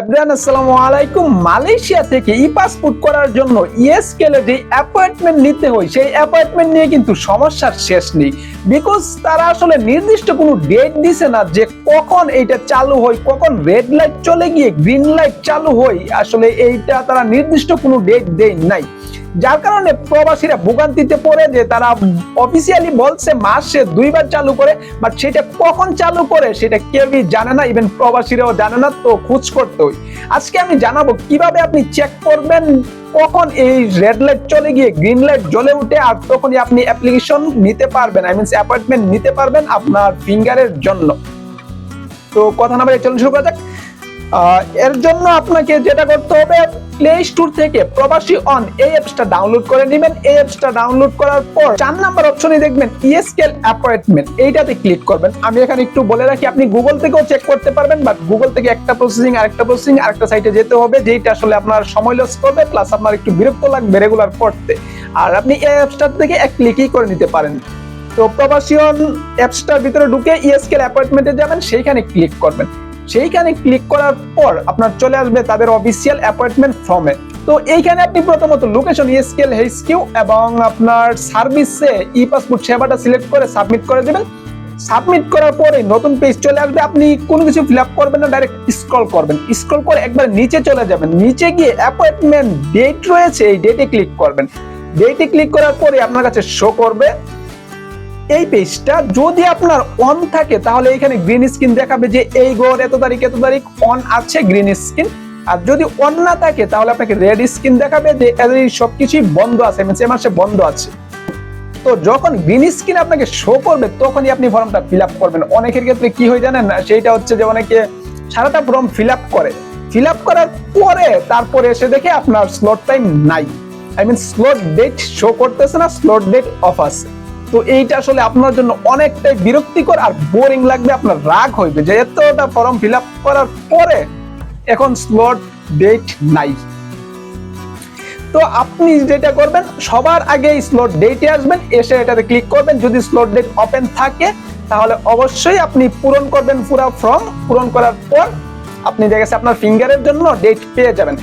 Everyone, আসসালামু আলাইকুম। Malaysia থেকে ই পাসপোর্ট করার জন্য ইএসকেলে যে অ্যাপয়েন্টমেন্ট নিতে হয়, সেই অ্যাপয়েন্টমেন্ট নিয়ে কিন্তু সমস্যার শেষ নেই। বিকজ তারা আসলে নির্দিষ্ট কোনো ডেট দিছে না যে কখন এইটা চালু হয়, কখন রেড লাইট চলে গিয়ে গ্রিন লাইট চালু হয়। আসলে এইটা তারা নির্দিষ্ট কোনো ডেট দেয় নাই। যার কারণে প্রবাসীরা ভোগান্তিতে পড়ে যে তারা অফিসিয়ালি বলছে মাসে দুইবার চালু করে বাট সেটা কখন চালু করে সেটা কেউই জানে না ইভেন প্রবাসীরাও জানে না, তো খোঁজ করতে হয়। আজকে আমি জানাব কীভাবে আপনি চেক করবেন কখন এই রেড লাইট চলে গিয়ে গ্রিন লাইট জ্বলে উঠে আর তখনই আপনি অ্যাপ্লিকেশন নিতে পারবেন আই মিনস অ্যাপয়েন্টমেন্ট নিতে পারবেন আপনার ফিঙ্গারের জন্য। তো কথা না বলে চলুন শুরু করা যাক। এর জন্য আপনাকে যেটা করতে হবে প্লে স্টোর থেকে প্রবাসী অন এই অ্যাপসটা ডাউনলোড করে নেবেন। এই অ্যাপসটা ডাউনলোড করার পর চার নাম্বার অপশনে দেখবেন ইএসকেল অ্যাপয়েন্টমেন্ট এইটাতে ক্লিক করবেন। আমি এখানে একটু বলে রাখি, আপনি গুগল থেকেও চেক করতে পারবেন বাট গুগল থেকে একটা প্রসেসিং আরেকটা প্রসেসিং আরেকটা সাইটে যেতে হবে যেটা আসলে আপনার সময় লস করবে প্লাস আপনার একটু বিরক্ত লাগবে রেগুলার করতে। আর আপনি এই অ্যাপসটার থেকে এক ক্লিকই করে নিতে পারেন। তো প্রবাসী অন অ্যাপসটার ভিতরে ঢুকে ইএসকেল অ্যাপয়েন্টমেন্টে যাবেন, সেইখানে ক্লিক করবেন। সেইখানে ক্লিক করার পর আপনার চলে আসবে তাদের অফিসিয়াল অ্যাপয়েন্টমেন্ট ফর্মে তো এইখানে আপনি প্রথমত লোকেশন ইএসকেল এইচকিউ এবং আপনার সার্ভিসে ই পাসপোর্ট সেবাটা সিলেক্ট করে সাবমিট করে দেবেন। সাবমিট করার পরে নতুন পেজ চলে আসবে, আপনি কোনো কিছু ফিল আপ করবেন না ডাইরেক্ট স্ক্রল করবেন। স্ক্রল করে একবার নিচে চলে যাবেন। নিচে গিয়ে অ্যাপয়েন্টমেন্ট ডেট রয়েছে, এই ডেটে ক্লিক করবেন। ডেটে ক্লিক করার পরে আপনার কাছে শো করবে। এই পেজটা যদি আপনার অন থাকে, তাহলে এখানে গ্রিন স্ক্রিন দেখাবে যে এই গোর এত তারিখ এত তারিখ অন আছে গ্রিন স্ক্রিন আর যদি অন না থাকে, তাহলে আপনাকে রেড স্ক্রিন দেখাবে যে এই সবকিছুই বন্ধ আছে মানে সে মাসে বন্ধ আছে। তো যখন গ্রিন স্ক্রিন আপনাকে শো করবে, তখনই আপনি ফর্মটা ফিল করবেন। অনেকের ক্ষেত্রে কি হয় জানেন না? সেইটা হচ্ছে যে অনেকে সারাটা ফর্ম ফিল করে। ফিল করার পরে তারপরে এসে দেখে আপনার স্লট টাইম নাই। I mean slot date show করতেছে না স্লট ডেট অফ আছে। তো এইটা আসলে আপনার জন্য অনেকটাই বিরক্তিকর আর বোরিং লাগবে, আপনার রাগ হইবে যে এতটা ফর্ম ফিল করার পরে এখন স্লট ডেট নাই। তো আপনি যেটা করবেন, সবার আগে স্লট ডেটে আসবেন, এসে এটাতে ক্লিক করবেন। যদি স্লট ডেট ওপেন থাকে, তাহলে অবশ্যই আপনি পূরণ করবেন পুরো ফর্ম পূরণ করার পর আপনি দেখেছে আপনার ফিঙ্গারের জন্য ডেট পেয়ে যাবেন।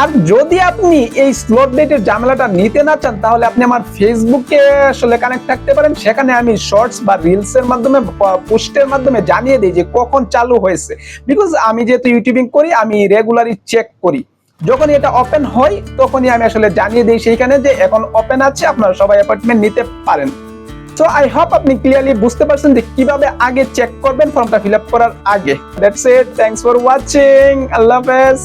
আর যদি আপনি এই স্লট ডেটের ঝামেলাটা নিতে না চান, তাহলে আপনি আমার ফেসবুকে আসলে কানেক্ট থাকতে পারেন। সেখানে আমি শর্টস বা রিলস এর মাধ্যমে পোস্টের মাধ্যমে জানিয়ে দিই যে কখন চালু হয়েছে। বিকজ আমি যেহেতু ইউটিউবিং করি, আমি রেগুলারই চেক করি। যখনই এটা ওপেন হয়, তখনই আমি আসলে জানিয়ে দিই সেইখানে যে এখন ওপেন আছে, আপনারা সবাই অ্যাপয়েন্টমেন্ট নিতে পারেন। সো আই হোপ আপনি ক্লিয়ারলি বুঝতে পারছেন যে কীভাবে আগে চেক করবেন ফর্মটা ফিল আপ করার আগে। That's it thanks for watching আল্লাহ হাফেজ।